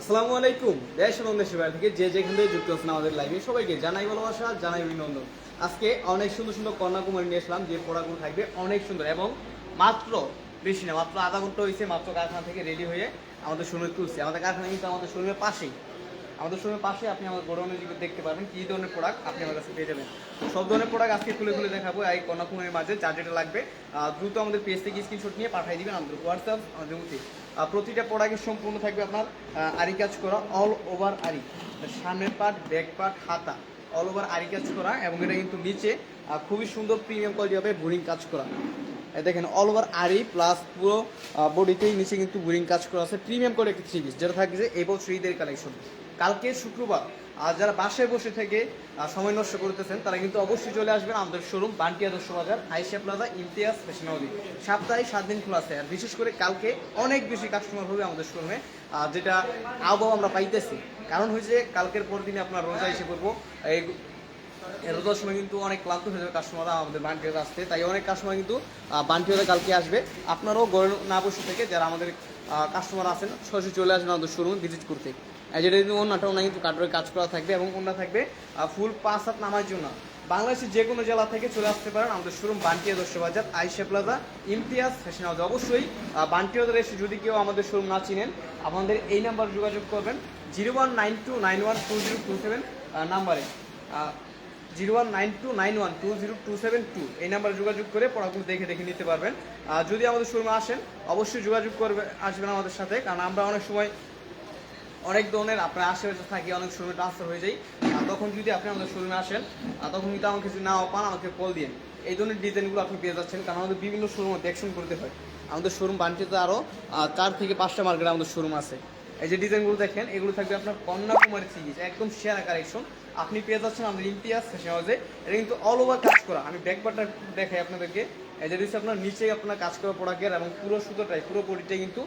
আসসালামু আলাইকুম। দেশ এবং দেশের বাইরে থেকে যে যেখান থেকে যুক্ত আছেন আমাদের লাইভে সবাইকে জানাই ভালোবাসা, জানাই অভিনন্দন। আজকে অনেক সুন্দর সুন্দর কন্যাকুমারী নিয়ে আসলাম, যে প্রোডাক্টগুলো থাকবে অনেক সুন্দর এবং মাত্র বেশি না, মাত্র আধা ঘণ্টা হয়েছে, মাত্র কারখানা থেকে রেডি হয়ে আমাদের শোরুমে তুলছে আমাদের কারখানা কিন্তু আমাদের শোরুমের পাশেই। আমাদের শোরুমের পাশে আপনি আমার গোডাউনে দেখতে পারবেন কী ধরনের প্রোডাক্ট আপনি আমার কাছে পেয়ে যাবেন। সব ধরনের প্রোডাক্ট আজকে খুলে খুলে দেখাবো এই কন্যাকুমারীর মাঝে যা যেটা লাগবে। দ্রুত আমাদের পেজ থেকে স্ক্রিনশট নিয়ে পাঠিয়ে দিবেন আমাদের হোয়াটসঅ্যাপ আমাদের প্রতিটা প্রোডাক্টের সম্পূর্ণ থাকবে আপনার আরি কাজ করা অল ওভার আরি। সামনের পার্ট ব্যাক পার্ট হাতা অল ওভার আরি কাজ করা এবং এটা কিন্তু নিচে খুবই সুন্দর প্রিমিয়াম কোয়ালিটি হবে বোরিং কাজ করা। দেখেন অল ওভার আরি প্লাস পুরো বডিতেই নিচে কিন্তু বোরিং কাজ করা আছে। প্রিমিয়াম কোয়ালিটি থ্রি পিস যেটা থাকছে এই বছর ঈদের কালেকশন কালকে শুক্রবার, আর যারা বাসায় বসে থেকে সময় নষ্ট করতেছেন, তারা কিন্তু অবশ্যই চলে আসবেন আমাদের শোরুম বান্টি আদর্শ বাজার আইসা প্লাজা, ইমতিয়াজ ফ্যাশন হাউসে সপ্তাহে সাত দিন খোলা আছে, আর বিশেষ করে কালকে অনেক বেশি কাস্টমার হবে আমাদের শোরুমে যেটা আবহাওয়া আমরা পাইতেছি। কারণ হয়েছে, কালকের পর দিনে আপনার রোজা এসে পড়ব, এই রোজার সময় কিন্তু অনেক ক্লান্ত হয়ে যাবে কাস্টমাররা আমাদের বান্টিতে আসতে। তাই অনেক কাস্টমার কিন্তু বান্টিতে কালকে আসবে। আপনারাও গড়ে না বসে থেকে, যারা আমাদের কাস্টমার আছেন, সরাসরি চলে আসবেন আমাদের শোরুমে ভিজিট করতে। যেটা কিন্তু অন্যটা ওনা কিন্তু কাঠের কাজ করা থাকবে এবং অন্য থাকবে ফুল পাঁচ হাত নামার জন্য। বাংলাদেশের যে কোনো জেলা থেকে চলে আসতে পারেন আমাদের শোরুম বান্টিয়া দর্শ বাজার আইসা প্লাজা, ইমতিয়াজ ফ্যাশন হাউস। অবশ্যই বান্টিয়াদের এসে যদি কেউ আমাদের শোরুম না চিনেন, আপনাদের এই নাম্বার যোগাযোগ করবেন, zero one nine two nine one two zero two seven নাম্বারে। Zero one nine two nine one two zero two seven two, এই নাম্বারে যোগাযোগ করে পড়াগুলো দেখে দেখে নিতে পারবেন। যদি আমাদের শোরুমে আসেন, অবশ্যই যোগাযোগ করবে, আসবেন আমাদের সাথে, কারণ আমরা অনেক সময় অনেক ধরনের আপনার আশেপাশে থাকি, অনেক শোরুমে ট্রান্সফার হয়ে আর তখন যদি আপনি আমাদের শোরুমে আসেন তখন কিন্তু আমাকে যদি নাও পান, আমাকে কল দিন এই ধরনের ডিজাইনগুলো আপনি পেয়ে যাচ্ছেন, কারণ আমাদের বিভিন্ন শোরুমে দেখশন করতে হয়। আমাদের শোরুম বানটিতে আরও চার থেকে পাঁচটা মার্কেটে আমাদের শোরুম আছে। এই যে ডিজাইনগুলো দেখেন, এগুলো থাকবে আপনার কন্যাকুমারী সিরিজ একদম সেরা কালেকশন আপনি পেয়ে যাচ্ছেন আমাদের ইমতিয়াজ ফ্যাশন হাউসে এটা কিন্তু অল ওভার কাজ করা। আমি ব্যাকবারটা দেখাই আপনাদেরকে। এই যে দিচ্ছে আপনার নিচে আপনার কাজ করা প্রোডাক্টের এবং পুরো সুতোটাই, পুরো বডিটাই কিন্তু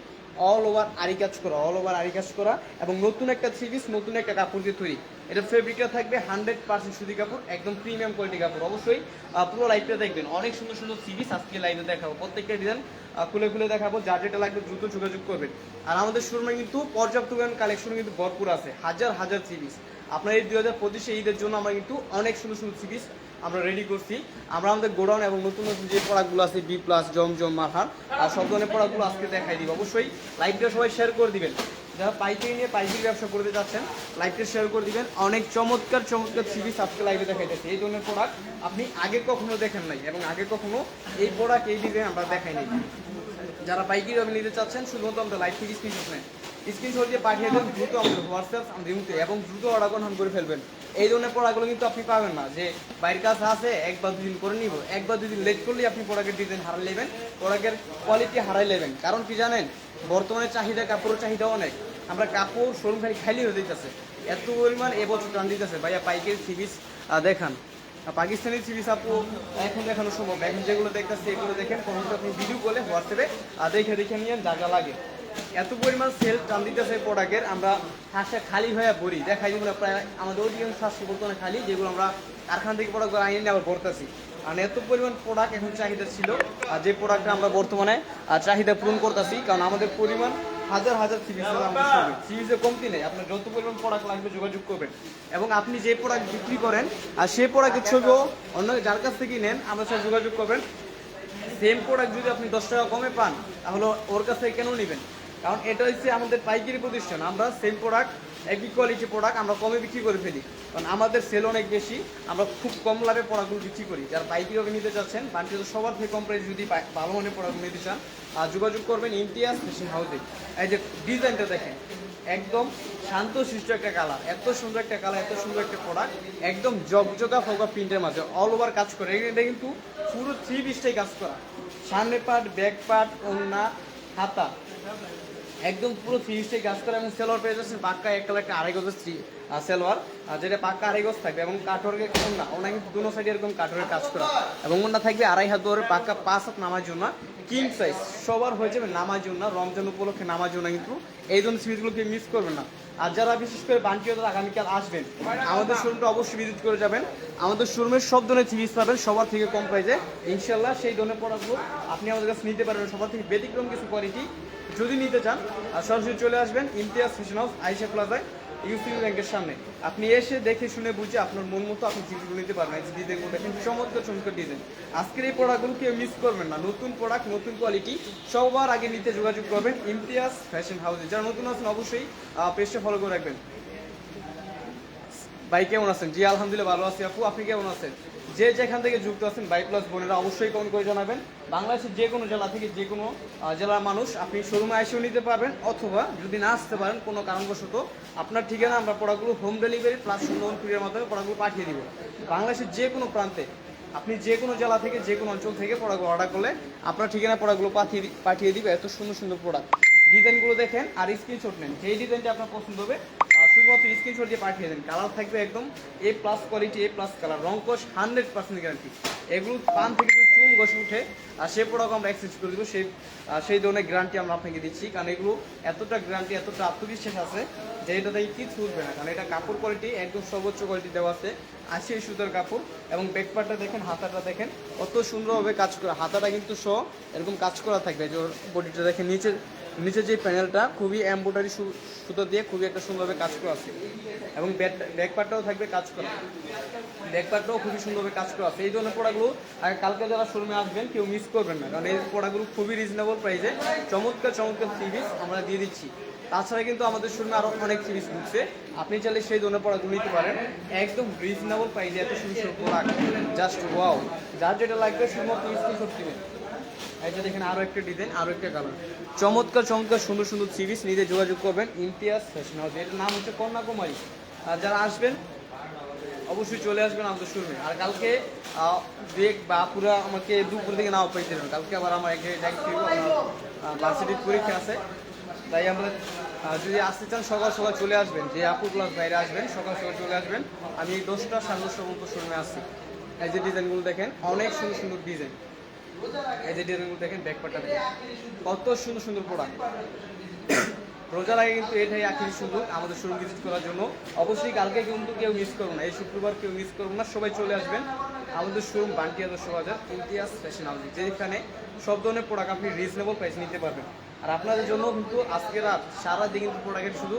অল ওভার আরি কাজ করা অল ওভার আরি কাজ করা এবং নতুন একটা থ্রি পিস নতুন একটা কাপড় দিয়ে তৈরি। এটা ফেব্রিকটা থাকবে হান্ড্রেড পার্সেন্ট সুতি কাপড়, একদম প্রিমিয়াম কোয়ালিটি কাপড়। অবশ্যই পুরো লাইভটা দেখবেন। অনেক সুন্দর সুন্দর থ্রি পিস আজকে লাইভে দেখাবো। প্রত্যেকটা ডিজাইন খুলে খুলে দেখাবো। যার যেটা লাগবে দ্রুত যোগাযোগ করবেন। আর আমাদের শোরুমে কিন্তু পর্যাপ্ত কালেকশন কিন্তু ভরপুর আছে। হাজার হাজার থ্রি পিস আপনার এই দুই হাজার পঁচিশে ঈদের জন্য আমরা কিন্তু অনেক সুন্দর সুন্দর থ্রি পিস আমরা রেডি করছি। আমরা আমাদের গোডাউন এবং নতুন নতুন যে প্রোডাক্টগুলো আছে বি প্লাস জমজম মারহার আর সব ধরনের প্রোডাক্টগুলো আজকে দেখাই দিব। অবশ্যই লাইভটা সবাই শেয়ার করে দিবেন। যারা পাইকারি নিয়ে পাইকারি ব্যবসা করতে যাচ্ছেন লাইভটা শেয়ার করে দিবেন। অনেক চমৎকার চমৎকার পিস আজকে লাইভে দেখাইতেছে। এই ধরনের প্রোডাক্ট আপনি আগে কখনো দেখেন নাই এবং আগে কখনো এই প্রোডাক্ট এই ডিজাইন আমরা দেখাই নাই। যারা পাইকারি নিতে চাচ্ছেন, শুধুমাত্র আমরা লাইভ স্ক্রিনশট নেন। স্ক্রিনশট দিয়ে পাঠিয়ে দেন, দ্রুত আমাদের হোয়াটসঅ্যাপ আমাদের এবং দ্রুত অর্ডার কনফার্ম করে ফেলবেন। এই ধরনের প্রোডাক্টগুলো কিন্তু আপনি পাবেন না, যে বাইরের কাছে আছে, একবার দুদিন করে নিব, একবার দুদিন লেট করলেই আপনি প্রোডাক্টের ডিজাইন হারাই নেবেন প্রোডাক্টের কোয়ালিটি হারাই নেবেন। কারণ কি জানেন, বর্তমানে চাহিদা, কাপড়ের চাহিদা অনেক। আমরা কাপড় শোরুম খালি খালি হয়ে দিতেছে এত পরিমাণ এবছর টান দিতেছে। ভাইয়া, পাইকারি সিরিজ দেখান। আর পাকিস্তানি সিরিজ আপু, এখন দেখানো সম্ভব। এখন যেগুলো দেখতেছি, এগুলো দেখেন কোনো আপনি ভিডিও করলে হোয়াটসঅ্যাপে দেখে দেখে নিয়ে যা লাগে। এত পরিমাণ সেল টান দিতেছে প্রোডাক্টের আমরা হাসে খালি হয়ে ভরি। দেখাই যেগুলো প্রায় আমাদের অধিকাংশ হাসি বর্তমানে খালি, যেগুলো আমরা কারখানা থেকে প্রোডাক্ট আইনে আবার ভরতেছি। আর এত পরিমাণ প্রোডাক্ট এখন চাহিদা ছিল, আর যে প্রোডাক্টটা আমরা বর্তমানে চাহিদা পূরণ করতেছি, কারণ আমাদের পরিমাণ হাজার হাজার সিরিজ সিরিজে কমতি নেই আপনার যত পরিমাণ প্রোডাক্ট লাগবে যোগাযোগ করবেন। এবং আপনি যে প্রোডাক্ট বিক্রি করেন, আর সেই প্রোডাক্টের ছবিও অন্য যার কাছ থেকে নেন আমার সাথে যোগাযোগ করবেন। সেম প্রোডাক্ট যদি আপনি দশ টাকা কমে পান, তাহলে ওর কাছ থেকে কেন নেবেন? কারণ এটা হচ্ছে আমাদের পাইকারি প্রতিষ্ঠান। আমরা সেম প্রোডাক্ট একই কোয়ালিটি প্রোডাক্ট আমরা কমে বিক্রি করে ফেলি। কারণ আমাদের সেল অনেক বেশি, আমরা খুব কম লাভে প্রোডাক্টগুলো বিক্রি করি। যারা পাইকারিভাবে নিতে চাচ্ছেন বাণিজ্য সবার থেকে কম প্রাইস যদি ভালো মনে প্রোডাক্ট নিতে চান, আর যোগাযোগ করবেন ইমতিয়াজ ফ্যাশন হাউসে এই যে ডিজাইনটা দেখেন, একদম শান্ত শিষ্ট একটা কালার এত সুন্দর একটা কালার এত সুন্দর একটা প্রোডাক্ট একদম জগজগা ফোকা প্রিন্টের মাঝে অল ওভার কাজ করে। এটা কিন্তু পুরো থ্রি পিসটাই কাজ করা। সামনে পার্ট ব্যাক পার্ট ওন্না হাতা। একদম পুরো ফিনিশে গাছ করা এবং সেলর পেয়ে যাচ্ছেন। পাক্কা এক কালার একটা আড়াই গজের সেলোয়ার, আর যেটা পাক্কা আড়াই গজ থাকবে এবং কাঠরের ওন্না ওনা কিন্তু দুনো সাইডে এরকম কাঠরের কাজ করা। এবং ওন্না থাকবে আড়াই হাত ধরে পাক্কা পাঁচ হাত নামার জন্য কিং সাইজ সবার হয়ে যাবে নামার জন্য রমজান উপলক্ষে নামার জন্য কিন্তু। এই ধরনের সিরিজগুলোকে মিস করবেন না। আর যারা বিশেষ করে বান্টিয়তা আগামীকাল আসবেন, আমাদের শোরুমটা অবশ্যই ভিজিট করে যাবেন। আমাদের শোরুমের সব ধরনের সিরিজ পাবেন, সবার থেকে কম প্রাইজে ইনশাল্লাহ সেই ধরনের প্রোডাক্টগুলো আপনি আমাদের কাছে নিতে পারবেন, সবার থেকে ব্যতিক্রম কিছু কোয়ালিটি যদি নিতে চান, আর সরাসরি চলে আসবেন, ইমতিয়াজ ফ্যাশন হাউস আইসা প্লাজায় ইউসিবি ব্যাংকের সামনে। আপনি এসে দেখে শুনে বুঝে আপনার মন মতো আপনি জিনিসগুলো নিতে পারবেন, এই ডিজাইনগুলো দেখেন চমৎকার চমৎকার ডিজাইন আজকের এই প্রোডাক্টগুলো কেউ মিস করবেন না। নতুন প্রোডাক্ট নতুন কোয়ালিটি সবার আগে নিতে যোগাযোগ করবেন ইমতিয়াজ ফ্যাশন হাউসে যারা নতুন আছেন অবশ্যই পেজটা ফলো করে রাখবেন। ভাই, কেমন আছেন? জি, আলহামদুলিল্লাহ, ভালো আছি আপু। আপনি কেমন আছেন? যে যেখান থেকে যুক্ত আছেন বাই প্লাস বোনেরা অবশ্যই কমেন্ট করে জানাবেন। বাংলাদেশের যে কোনো জেলা থেকে যে কোনো জেলার মানুষ আপনি শোরুমে এসেও নিতে পারবেন অথবা যদি না আসতে পারেন কোনো কারণবশত আপনার ঠিকানা আমরা প্রোডাক্টগুলো হোম ডেলিভারি প্লাস সুন্দর কুরিয়ার মাধ্যমে প্রোডাক্টগুলো পাঠিয়ে দিব। বাংলাদেশের যে কোনো প্রান্তে আপনি যে কোনো জেলা থেকে যে কোনো অঞ্চল থেকে প্রোডাক্টগুলো অর্ডার করলে আপনার ঠিকানা প্রোডাক্টগুলো পাঠিয়ে পাঠিয়ে দিবে এত সুন্দর সুন্দর প্রোডাক্ট ডিজাইনগুলো দেখেন আর স্ক্রিনশট নেন। যেই ডিজাইনটা আপনার পছন্দ হবে শুধুমাত্র স্ক্রিনশট দিয়ে পাঠিয়ে দেন। কালার থাকবে একদম A plus quality A plus colour রং কস হান্ড্রেড পার্সেন্ট গ্যারান্টি এগুলো পান থেকে যদি চুন ঘষে উঠে, আর সে প্রোডাক্ট আমরা এক্সচেঞ্জ করে দেবো। সেই সেই ধরনের গ্যারান্টি আমরা আপনাকে দিচ্ছি। কারণ এগুলো এতটা গ্যারান্টি এতটা আত্মবিশ্বাস আছে যে এটা থেকে কিছু উঠবে না। কারণ এটা কাপড় কোয়ালিটি একদম সর্বোচ্চ কোয়ালিটি দেওয়া আছে। আশি সুতার কাপড় এবং ব্যাকপারটা দেখেন, হাতাটা দেখেন। কত সুন্দরভাবে কাজ করা হাতাটা কিন্তু সহ এরকম কাজ করা থাকবে। যে বডিটা দেখেন নিচে নিচে যে প্যানেলটা, খুবই এম্ব্রয়ডারি সুতো দিয়ে খুবই একটা সুন্দরভাবে কাজ করা আছে। এবং ব্যাক পার্টটাও থাকবে কাজ করা। ব্যাক পার্টটাও খুবই সুন্দরভাবে কাজ করা আছে। এই ধরনের প্রোডাক্টগুলো কালকে যারা শোরুমে আসবেন, কেউ মিস করবেন না। কারণ এই প্রোডাক্টগুলো খুবই রিজনেবল প্রাইসে চমৎকার চমৎকার সিরিজ আমরা দিয়ে দিচ্ছি। তাছাড়া কিন্তু আমাদের শোরুমে আরও অনেক সিরিজ ঢুকছে আপনি চাইলে সেই ধরনের প্রোডাক্টগুলো নিতে পারেন। একদম রিজনেবল প্রাইসে এত সুন্দর প্রোডাক্ট জাস্ট ওয়াও যার যেটা লাগবে, শুধুমাত্র স্ক্রিনশট দিবেন যে দেখেন আরও একটা ডিজাইন, আরও একটা কালার চমৎকার চমৎকার, সুন্দর সুন্দর সিরিজ নিজে যোগাযোগ করবেন, ইমতিয়াজ ফ্যাশন হাউস এর নাম হচ্ছে কন্যাকুমারী আর যারা আসবেন, অবশ্যই চলে আসবেন আমাদের শোরুমে আর কালকে বেগ বা পুরো আমাকে দুপুর থেকে নাও পাইতে দেবেন। কালকে আবার আমার এক ভার্সিটির পরীক্ষা আছে। তাই আমরা যদি আসতে চান, সকাল সকাল চলে আসবেন। যে আপু ক্লাস বাইরে আসবেন, সকাল সকাল চলে আসবেন। আমি দশটা সাড়ে দশটা পর্যন্ত শোরুমে আসছি এই যে ডিজাইনগুলো দেখেন, অনেক সুন্দর সুন্দর ডিজাইন এই যে ডিজাইনগুলো দেখেন ব্যাকপারটা দেখেন। কত সুন্দর সুন্দর প্রোডাক্ট রোজার আগে কিন্তু এটাই আখিরি সুযোগ আমাদের শোরুম ভিজিট করার জন্য। অবশ্যই কালকে কিন্তু কেউ মিস করব না। এই শুক্রবার কেউ মিস করব না, সবাই চলে আসবেন। আমাদের শোরুম বান্টি আদর্শ বাজার ইমতিয়াজ ফ্যাশন হাউস যেখানে সব ধরনের প্রোডাক্ট আপনি রিজনেবল প্রাইস নিতে পারবেন। আর আপনাদের জন্য কিন্তু আজকে রাত সারা দিন কিন্তু প্রোডাক্টের শুধু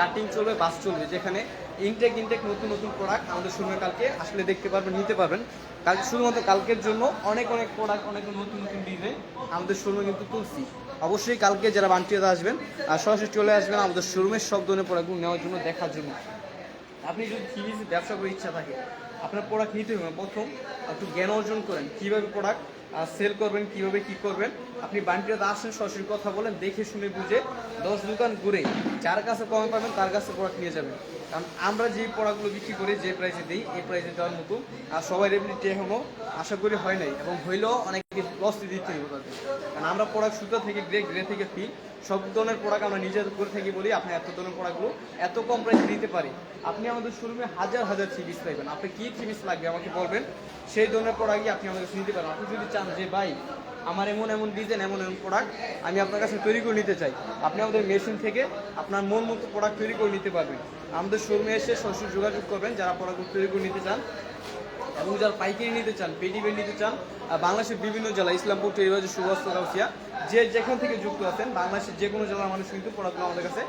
কাটিং চলবে বাস চলবে। যেখানে ইনটেক ইনটেক নতুন নতুন প্রোডাক্ট আমাদের শোরুমে কালকে আসলে দেখতে পারবেন, নিতে পারবেন। কালকে শুধুমাত্র কালকের জন্য অনেক অনেক প্রোডাক্ট অনেক নতুন নতুন ডিজাইন আমাদের শোরুমে কিন্তু তুলছি। অবশ্যই কালকে যারা বান্টিয়াতে আসবেন আর সরাসরি চলে আসবেন আমাদের শোরুমের সব ধরনের প্রোডাক্টগুলো নেওয়ার জন্য, দেখার জন্য। আপনি যদি থ্রিপিস ব্যবসা করার ইচ্ছা থাকে, আপনার প্রোডাক্ট নিতে হবে প্রথম, একটু জ্ঞান অর্জন করেন, কীভাবে প্রোডাক্ট সেল করবেন, কীভাবে কি করবেন? আপনি বান্টিরাতে আসেন, সরাসরি কথা বলেন, দেখে শুনে বুঝে দশ দোকান ঘুরে যার কাছে কম পাবেন, তার কাছে প্রোডাক্ট নিয়ে যাবেন। কারণ আমরা যে প্রোডাক্টগুলো বিক্রি করি, যে প্রাইসে দিই, এই প্রাইসে দেওয়ার মতো, আর সবাই রেভিনিউ এখনও আশা করি হয় নাই। এবং হইলেও অনেক লস দিতে হবে তাদের কারণ আমরা প্রোডাক্ট সুতা থেকে গ্রে গ্রে থেকে ফিল সব ধরনের প্রোডাক্ট আমরা নিজের করে থেকে বলি, আপনি এত ধরনের প্রোডাক্টগুলো এত কম প্রাইসে দিতে পারি আপনি আমাদের শোরুমে হাজার হাজার থ্রিপিস পাইবেন। আপনি কী থ্রিপিস লাগবে আমাকে বলবেন? সেই ধরনের প্রোডাক্টই আপনি আমাদের কাছে নিতে পারেন। আপনি যদি চান যে, ভাই, আমার এমন এমন ডিজাইন এমন এমন প্রোডাক্ট আমি আপনার কাছে তৈরি করে নিতে চাই। আপনি আমাদের মেশিন থেকে আপনার মন মতো প্রোডাক্ট তৈরি করে নিতে পারবেন। আমাদের শোরুমে এসে সরাসরি যোগাযোগ করবেন, যারা প্রোডাক্ট তৈরি করে নিতে চান। এবং যারা পাইকারি নিতে চান, পেটি বেড নিতে চান বাংলাদেশের বিভিন্ন জেলা, ইসলামপুর, টেরিবাজার সুভাষ গাউসিয়া, যে যেখান থেকে যুক্ত আছেন, বাংলাদেশের যে কোনো জেলার মানুষ কিন্তু প্রোডাক্টগুলো আমাদের কাছে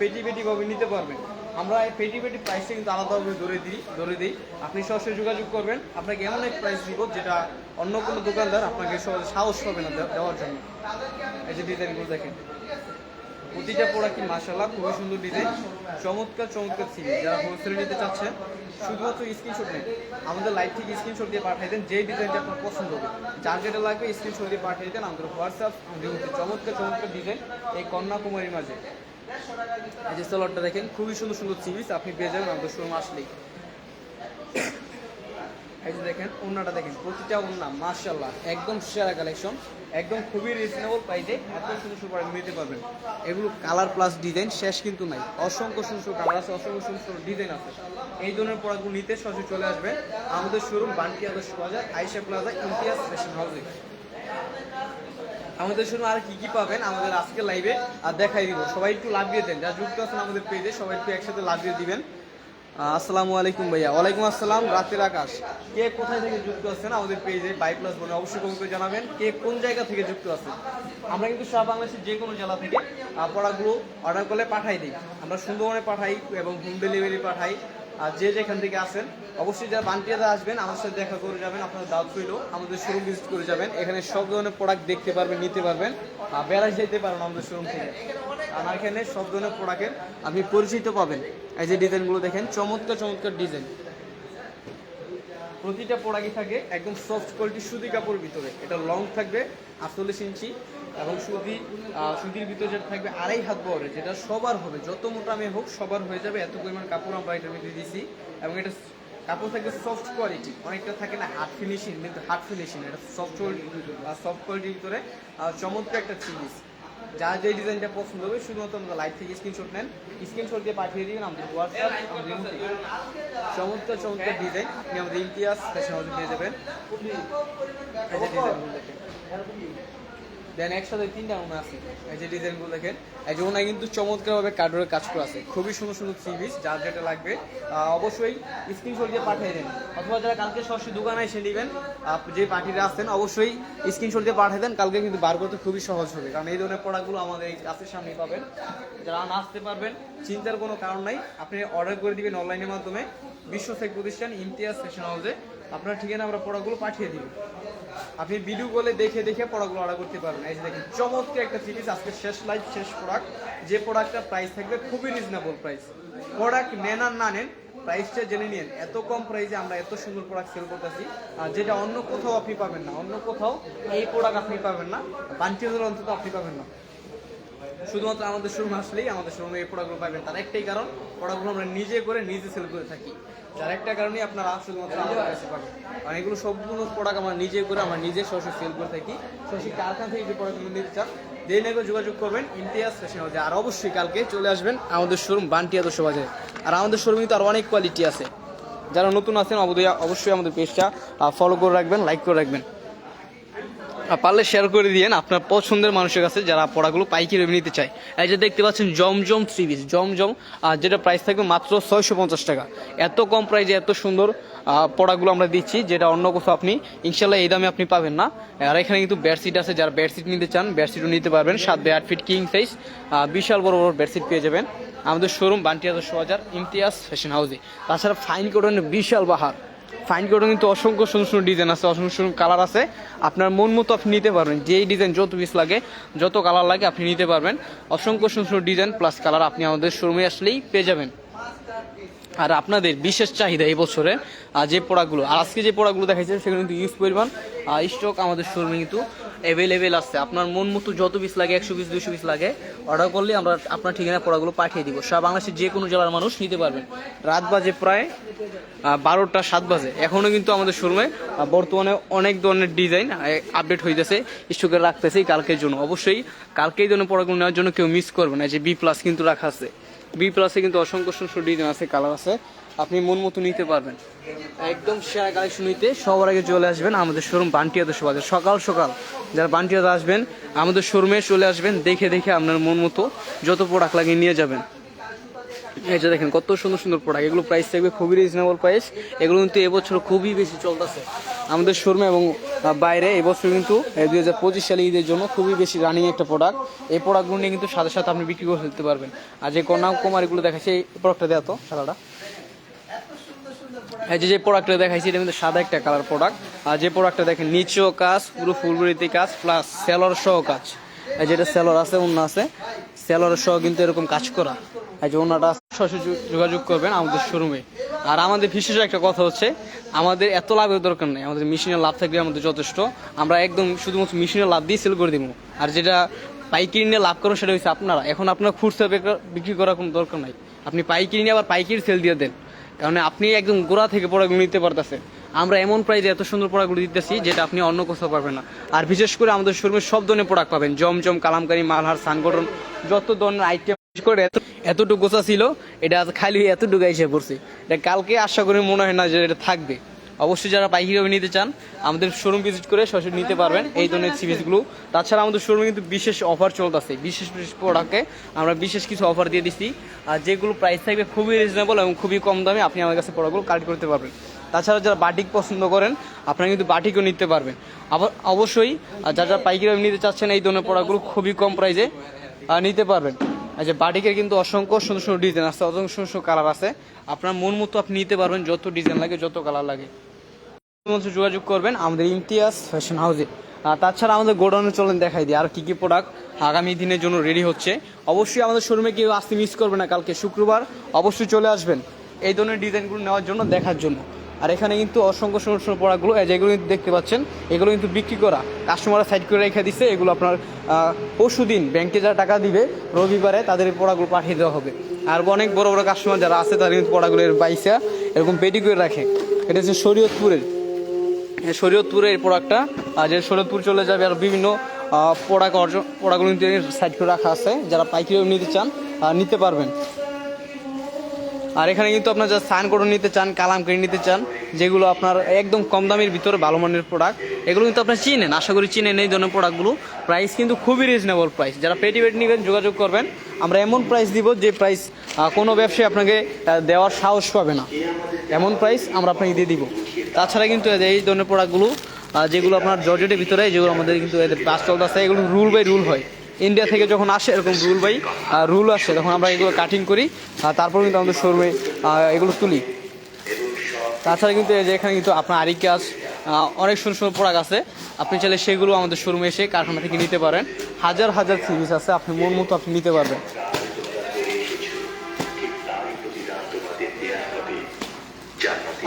পেটি পেটি ভাবে নিতে পারবেন। আমরা এই পেটি পেটি প্রাইসটা কিন্তু আলাদাভাবে ধরে দিই ধরে দিই। আপনি সরাসরি যোগাযোগ করবেন, আপনাকে এমন এক প্রাইস দিব যেটা অন্য কোনো দোকানদার আপনাকে সহজে সাহস পাবে না দেওয়ার জন্য। এই যে ডিজাইনগুলো দেখেন। প্রতিটা প্রোডাক্টই মাসাল্লাহ খুবই সুন্দর ডিজাইন চমৎকার চমৎকার সিরিজ যারা হোলসেলে নিতে চাচ্ছেন শুধুমাত্র স্ক্রিনশট নেন আমাদের লাইভ থেকে স্ক্রিনশট দিয়ে পাঠিয়ে দেন, যেই ডিজাইনটা আপনার পছন্দ হবে। যার যেটা লাগবে স্ক্রিনশট দিয়ে পাঠিয়ে দেন আমাদের হোয়াটসঅ্যাপ চমৎকার চমৎকার ডিজাইন এই কন্যাকুমারীর মাঝে। এই যে সালোয়ারটা দেখেন, খুবই সুন্দর সুন্দর সিরিজ আপনি পেয়ে যাবেন আমাদের শোরুম আসলেই। এই যে দেখেন ওন্নাটা দেখেন, প্রতিটা ওন্না মার্শাল্লাহ একদম সেরা কালেকশন একদম খুবই রিজনেবল প্রাইসে এত সুন্দর product নিতে পারবেন। এগুলো কালার প্লাস ডিজাইন শেষ কিন্তু নাই। অসংখ্য সুন্দর কালার আছে, অসংখ্য সুন্দর ডিজাইন আছে। এই ধরনের প্রোডাক্টগুলো নিতে সরাসরি চলে আসবেন আমাদের শোরুম বান্টি আদর্শ বাজার আইসা প্লাজা ইমতিয়াজ ফ্যাশন হাউসে আমাদের শুনে আর কি কি পাবেন আমাদের আজকে লাইভে আর দেখাই দিব। সবাই একটু লাভ দিয়ে দেন। যা যুক্ত আছেন আমাদের পেজে সবাই একটু একসাথে লাভ দিয়ে দিবেন। আসসালামু আলাইকুম ভাইয়া। ওয়ালাইকুম আসসালাম, রাতের আকাশ। কে কোথায় থেকে যুক্ত আছেন আমাদের পেজে বাই প্লাস বলে অবশ্যই কমেন্ট করে জানাবেন কে কোন জায়গা থেকে যুক্ত আছেন। আমরা কিন্তু সারা বাংলাদেশের যে কোনো জেলা থেকে পড়াগুলো অর্ডার করলে পাঠাই দিই। আমরা সুন্দরবনে পাঠাই এবং হোম ডেলিভারি পাঠাই। আর যে যেখান থেকে আসেন অবশ্যই যারা বান্টিয়াতে আসবেন, আমার সাথে দেখা করে যাবেন আপনাদের দাওয়াত রইল, আমাদের শোরুম ভিজিট করে যাবেন। এখানে সব ধরনের প্রোডাক্ট দেখতে পারবেন, নিতে পারবেন আর বেড়াই যেতে পারবেন আমাদের শোরুম থেকে। আমার এখানে সব ধরনের প্রোডাক্টের আপনি পরিচিত পাবেন। এই যে ডিজাইনগুলো দেখেন, চমৎকার চমৎকার ডিজাইন প্রতিটা প্রোডাক্টই থাকে একদম সফট কোয়ালিটি সুতি কাপড়ের ভিতরে। এটা লং থাকবে, আটচল্লিশ ইঞ্চি। এবং আহ, সুতির ভিতরে যেটা থাকবে আড়াই হাত বহরের যেটা সবার হবে। যত মোটা আমি হোক সবার হয়ে যাবে। এত পরিমাণ কাপড় আমরা এটার মধ্যে দিয়েছি এবং এটা কাপড় থাকবে সফট কোয়ালিটি অনেকটা থাকে না হার্ড ফিনিশিং কিন্তু হার্ড ফিনিশিং এটা সফট সফট কোয়ালিটির ভিতরে চমৎকার একটা জিনিস যার যে ডিজাইনটা পছন্দ হবে শুধুমাত্র আমরা লাইভ থেকে স্ক্রিনশট নেন। স্ক্রিনশট দিয়ে পাঠিয়ে দিবেন আমাদের হোয়াটসঅ্যাপ আমাদের চমৎকার চমৎকার ডিজাইন আপনি আমাদের ইমতিয়াজ ফ্যাশন হাউসে পেয়ে যাবেন এই যে ডিজাইনগুলো দেখেন দেন একসাথে তিনটা ওনা আছে, এই যে ডিজাইনগুলো দেখেন। এই যে ওনা কিন্তু চমৎকারভাবে কার্ডের কাজ করা আছে। খুবই সুন্দর সুন্দর থ্রি পিস যার যেটা লাগবে অবশ্যই স্ক্রিনশট দিয়ে পাঠিয়ে দেন। অথবা যারা কালকে সরাসরি দোকানে এসে নেবেন যে পার্টিরা আসছেন অবশ্যই স্ক্রিনশট দিয়ে পাঠিয়ে দেন। কালকে কিন্তু বার করতে খুবই সহজ হবে। কারণ এই ধরনের প্রোডাক্টগুলো আমাদের এই কাছের সামনেই পাবেন। যারা না আসতে পারবেন, চিন্তার কোনো কারণ নাই। আপনি অর্ডার করে দিবেন অনলাইনের মাধ্যমে। বিশ্ব সেক প্রতিষ্ঠান, ইমতিয়াজ ফ্যাশন হাউসে আপনার ঠিকানা আমরা প্রোডাক্টগুলো পাঠিয়ে দিব আপনি ভিডিও কলে দেখে দেখে প্রোডাক্টগুলো অর্ডার করতে পারবেন। এই যে দেখেন, চমৎকার একটা সিরিজ আজকে শেষ লাইভ শেষ প্রোডাক্ট যে প্রোডাক্টটা প্রাইস থাকবে খুবই রিজনেবল প্রাইস প্রোডাক্ট নেন আর না নেন প্রাইসটা জেনে নিন। এত কম প্রাইসে আমরা এত সুন্দর প্রোডাক্ট সেল করতেছি। আর যেটা অন্য কোথাও আপনি পাবেন না। অন্য কোথাও এই প্রোডাক্ট আপনি পাবেন না। বান্টিদের অন্তত আপনি পাবেন না। শুধুমাত্র আমাদের শোরুম আসলেই আমাদের শোরুমে এই প্রোডাক্টগুলো পাবেন। তার একটাই কারণ প্রোডাক্টগুলো আমরা নিজে করে, নিজে সেল করে থাকি। যার একটা কারণে আপনারা শুধুমাত্র আমাদের কাছে পাবেন কারণ এগুলো সবগুলো প্রোডাক্ট আমরা নিজে করে আমার নিজে সরাসরি সেল করে থাকি। সরাসরি কারখানা থেকে যে প্রোডাক্টগুলো নিতে চান দেরি না যোগাযোগ করবেন। ইমতিয়াজ ফ্যাশন হাউসে আর অবশ্যই কালকে চলে আসবেন আমাদের শোরুম বান্টি আদর্শ বাজারে আর আমাদের শোরুমে তো আর অনেক কোয়ালিটি আছে। যারা নতুন আছেন অবশ্যই অবশ্যই আমাদের পেজটা ফলো করে রাখবেন লাইক করে রাখবেন। পারলে শেয়ার করে দিয়েন আপনার পছন্দের মানুষের কাছে যারা পড়াগুলো পাইকারি নিতে চায়। এই যে দেখতে পাচ্ছেন জমজম থ্রি পিস জমজম আর যেটা প্রাইস থাকবে মাত্র ছয়শো পঞ্চাশ টাকা। এত কম প্রাইসে এত সুন্দর পড়াগুলো আমরা দিচ্ছি, যেটা অন্য কোথাও আপনি ইনশাল্লাহ এই দামে আপনি পাবেন না। আর এখানে কিন্তু বেডশিট আছে, যারা বেডশিট নিতে চান বেডশিটও নিতে পারবেন। সাত বাই আট ফিট কিং সাইজ বিশাল বড় বড় বেডশিট পেয়ে যাবেন। আমাদের শোরুম বান্টিয়া দশ হাজার ইমতিয়াজ ফ্যাশন হাউসে তাছাড়া ফাইন কটনের বিশাল বাহার। ফাইন কোডও কিন্তু অসংখ্য সুন্দর সুন্দর ডিজাইন আছে, অসংখ্য সুন্দর কালার আছে। আপনার মন মতো আপনি নিতে পারবেন। যেই ডিজাইন যত পিস লাগে, যত কালার লাগে, আপনি নিতে পারবেন। অসংখ্য সুন্দর সুন্দর ডিজাইন প্লাস কালার আপনি আমাদের শোরুমে আসলেই পেয়ে যাবেন। আর আপনাদের বিশেষ চাহিদা এই বছরে যে প্রোডাক্টগুলো আর আজকে যে প্রোডাক্টগুলো দেখাইছে, সেগুলো কিন্তু ইউজ পরিমাণ স্টক আমাদের শোরুমে কিন্তু অ্যাভেলেবেল আছে। আপনার মন মতো যত পিস লাগে, একশো পিস দুশো পিস লাগে অর্ডার করলে আমরা আপনার ঠিকানা পড়াগুলো পাঠিয়ে দিব। সারা বাংলাদেশের যে কোনো জেলার মানুষ নিতে পারবেন রাত বাজে প্রায় বারোটা, সাত বাজে। এখনও কিন্তু আমাদের শোরুমে বর্তমানে অনেক ধরনের ডিজাইন আপডেট হইতেছে স্টকে রাখতেছি কালকের জন্য। অবশ্যই কালকে এই ধরনের প্রোডাক্টগুলো নেওয়ার জন্য কেউ মিস করবে না। যে বি প্লাস কিন্তু রাখা আছে। বি প্লাসে কিন্তু অসংখ্য ডিজাইন আছে কালার আছে। আপনি মন মতো নিতে পারবেন। একদম সেরা কালেকশন নিতে সবার আগে চলে আসবেন আমাদের শোরুম বান্টিয়াতে বাজার সকাল সকাল যারা বান্টিয়াতে আসবেন, আমাদের শোরুমে চলে আসবেন, দেখে দেখে আপনার মন মতো যত প্রোডাক্ট লাগিয়ে নিয়ে যাবেন। এই যে দেখেন, কত সুন্দর সুন্দর প্রোডাক্ট এগুলো প্রাইস থাকবে খুবই রিজনেবল প্রাইস এগুলো কিন্তু এবছর খুবই বেশি চলতেছে। আমাদের শোরুমে এবং বাইরে এবছর কিন্তু দুই হাজার পঁচিশ সালে ঈদের জন্য খুবই বেশি রানিং একটা প্রোডাক্ট এই প্রোডাক্টগুলো নিয়ে কিন্তু সাথে সাথে আপনি বিক্রি করে ফেলতে পারবেন। আর যে কন্যা কুমারীগুলো দেখাচ্ছে, এই প্রোডাক্টটা দেওয়া তো, সাদাটা। এই যে প্রোডাক্টটা দেখাইছি, এটা কিন্তু সাদা একটা কালার প্রোডাক্ট আর যে প্রোডাক্টটা দেখেন, নিচেও কাজ, পুরো ফুলবড়িতে কাজ প্লাস সেলর সহ কাজ। এই যেটা সেলর আছে অন্য আছে। সেলর সহ কিন্তু এরকম কাজ করা। এই যে অন্যটা সরাসরি যোগাযোগ করবেন আমাদের শোরুমে আর আমাদের বিশেষ একটা কথা হচ্ছে, আমাদের এত লাভের দরকার নেই। আমাদের মেশিনের লাভ থাকবে আমাদের যথেষ্ট। আমরা একদম শুধুমাত্র মেশিনের লাভ দিয়ে সেল করে দিব। আর যেটা পাইকারি নিয়ে লাভ করো সেটা হচ্ছে আপনারা। এখন আপনার খুচরা বিক্রি করার কোনো দরকার নাই। আপনি পাইকারি নিয়ে আবার পাইকারি সেল দিয়ে দেন। কারণ আপনি একদম গোড়া থেকে পড়াগুলো নিতে পারতেছেন। আমরা এমন প্রাইজে এত সুন্দর প্রোডাক্টগুলো দিতেছি, যেটা আপনি অন্য কোথাও পাবেন না। আর বিশেষ করে আমাদের শোরুমে সব ধরনের প্রোডাক্ট পাবেন। জমজম, কালামকারি, মালহার, সানগঠন, যত ধরনের আইটেম করে এতটুকু গোছা ছিল, এটা খালি এতটুকু এসে পড়ছি। এটা কালকে আশা করি মনে হয় না যে এটা থাকবে। অবশ্যই যারা পাইকারি নিতে চান, আমাদের শোরুম ভিজিট করে সরাসরি নিতে পারবেন এই ধরনের সিরিজগুলো তাছাড়া আমাদের শোরুমে কিন্তু বিশেষ অফার চলতেছে, বিশেষ বিশেষ প্রোডাক্টে আমরা বিশেষ কিছু অফার দিয়ে দিচ্ছি আর যেগুলো প্রাইস থাকবে খুবই রিজনেবল এবং খুবই কম দামে আপনি আমার কাছে প্রোডাক্টগুলো কালেক্ট করতে পারবেন। তাছাড়া যারা বাটিক পছন্দ করেন, আপনারা কিন্তু বাটিকও নিতে পারবেন। আবার অবশ্যই যারা যারা পাইকারি নিতে চাচ্ছেন এই ধরনের প্রোডাক্টগুলো খুবই কম প্রাইসে নিতে পারবেন। আচ্ছা বাটিকের কিন্তু অসংখ্য সুন্দর সুন্দর ডিজাইন আছে, অসংখ্য সুন্দর কালার আছে। আপনার মন মতো আপনি নিতে পারবেন, যত ডিজাইন লাগে, যত কালার লাগে। মধ্যে যোগাযোগ করবেন আমাদের ইমতিয়াজ ফ্যাশন হাউসে তাছাড়া আমাদের গোডাউনে চলেন, দেখাই দিই আর কি কি প্রোডাক্ট আগামী দিনের জন্য রেডি হচ্ছে। অবশ্যই আমাদের শোরুমে কেউ আসতে মিস করবে না, কালকে শুক্রবার অবশ্যই চলে আসবেন। এই ধরনের ডিজাইনগুলো নেওয়ার জন্য, দেখার জন্য। আর এখানে কিন্তু অসংখ্য সুন্দর সুন্দর প্রোডাক্টগুলো যেগুলো কিন্তু দেখতে পাচ্ছেন, এগুলো কিন্তু বিক্রি করা। কাস্টমাররা সাইড করে রেখে দিচ্ছে এগুলো আপনার পরশু দিন ব্যাংকে যারা টাকা দিবে, রবিবারে তাদের প্রোডাক্টগুলো পাঠিয়ে দেওয়া হবে। আর অনেক বড় বড় কাস্টমার যারা আছে, তারা কিন্তু প্রোডাক্টগুলো বাইসা এরকম পেটি করে রাখে। এটা হচ্ছে শরীয়তপুরের শরীয়তপুরের এই প্রোডাক্টটা যে শরীয়তপুর চলে যাবে আর বিভিন্ন প্রোডাক্ট অর্জন প্রোডাক্টগুলো সাইড করে রাখা আছে, যারা পাইকিরিও নিতে চান নিতে পারবেন। আর এখানে কিন্তু আপনার যা সান করে নিতে চান, কালাম করে নিতে চান যেগুলো আপনার একদম কম দামের ভিতরে ভালো মানের প্রোডাক্ট এগুলো কিন্তু আপনার চিনেন, আশা করি চিনেন এই ধরনের প্রোডাক্টগুলো প্রাইস কিন্তু খুবই রিজনেবল প্রাইস যারা পেটি পেট নেবেন, যোগাযোগ করবেন, আমরা এমন প্রাইস দিব যে প্রাইস কোনো ব্যবসায়ী আপনাকে দেওয়ার সাহস পাবে না। এমন প্রাইস আমরা আপনাকে দিয়ে দিব। তাছাড়া কিন্তু এই ধরনের প্রোডাক্টগুলো যেগুলো আপনার জর্জেটের ভিতরে, যেগুলো আমাদের কিন্তু এদের কাজ চলতে আছে এগুলো রুল বাই রুল হয়। ইন্ডিয়া থেকে যখন আসে এরকম রুল বাই রুল আসে, তখন আমরা এগুলো কাটিং করি তারপর কিন্তু আমাদের শোরুমে এগুলো তুলি। তাছাড়া কিন্তু এই যে এখানে কিন্তু আপনার আরি কাজ অনেক সুন্দর সুন্দর প্রোডাক্ট আছে। আপনি চাইলে সেগুলো আমাদের শোরুমে এসে কারখানা থেকে নিতে পারেন। হাজার হাজার সিরিজ আছে, আপনি মন মতো আপনি নিতে পারবেন।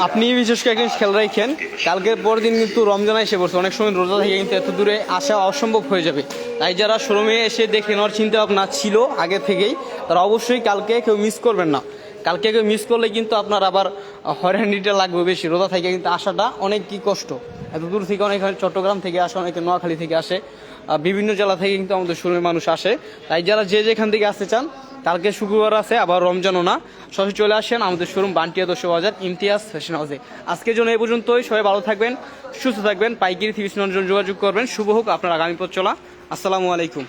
আপনি বিশেষ করে খেয়াল রাখেন, কালকের পর দিন কিন্তু রমজান এসে পড়ছে। অনেক সময় রোজা থেকে কিন্তু এত দূরে আসা অসম্ভব হয়ে যাবে। তাই যারা শোরুমে এসে দেখে নেওয়ার চিন্তা ভাবনা ছিল আগে থেকেই, তারা অবশ্যই কালকে কেউ মিস করবেন না। কালকে কেউ মিস করলে কিন্তু আপনার আবার হয়রানিটা লাগবে বেশি, রোজা থেকে কিন্তু আসাটা অনেক কি কষ্ট। এত দূর থেকে অনেক চট্টগ্রাম থেকে আসে, অনেকে নোয়াখালী থেকে আসে বিভিন্ন জেলা থেকে কিন্তু আমাদের শোরুমে মানুষ আসে। তাই যারা যে যেখান থেকে আসতে চান, কালকে শুক্রবার আছে, আবার রমজানও না। সরাসরি চলে আসেন আমাদের শোরুম বান্টিয়া দশ বাজার, ইমতিয়াজ ফ্যাশন হাউসে আজকের জন্য এই পর্যন্তই, সবাই ভালো থাকবেন, সুস্থ থাকবেন, পাইকারি থ্রি জন্য যোগাযোগ করবেন। শুভ হোক আপনার আগামী পথ চলা। আসসালামু আলাইকুম।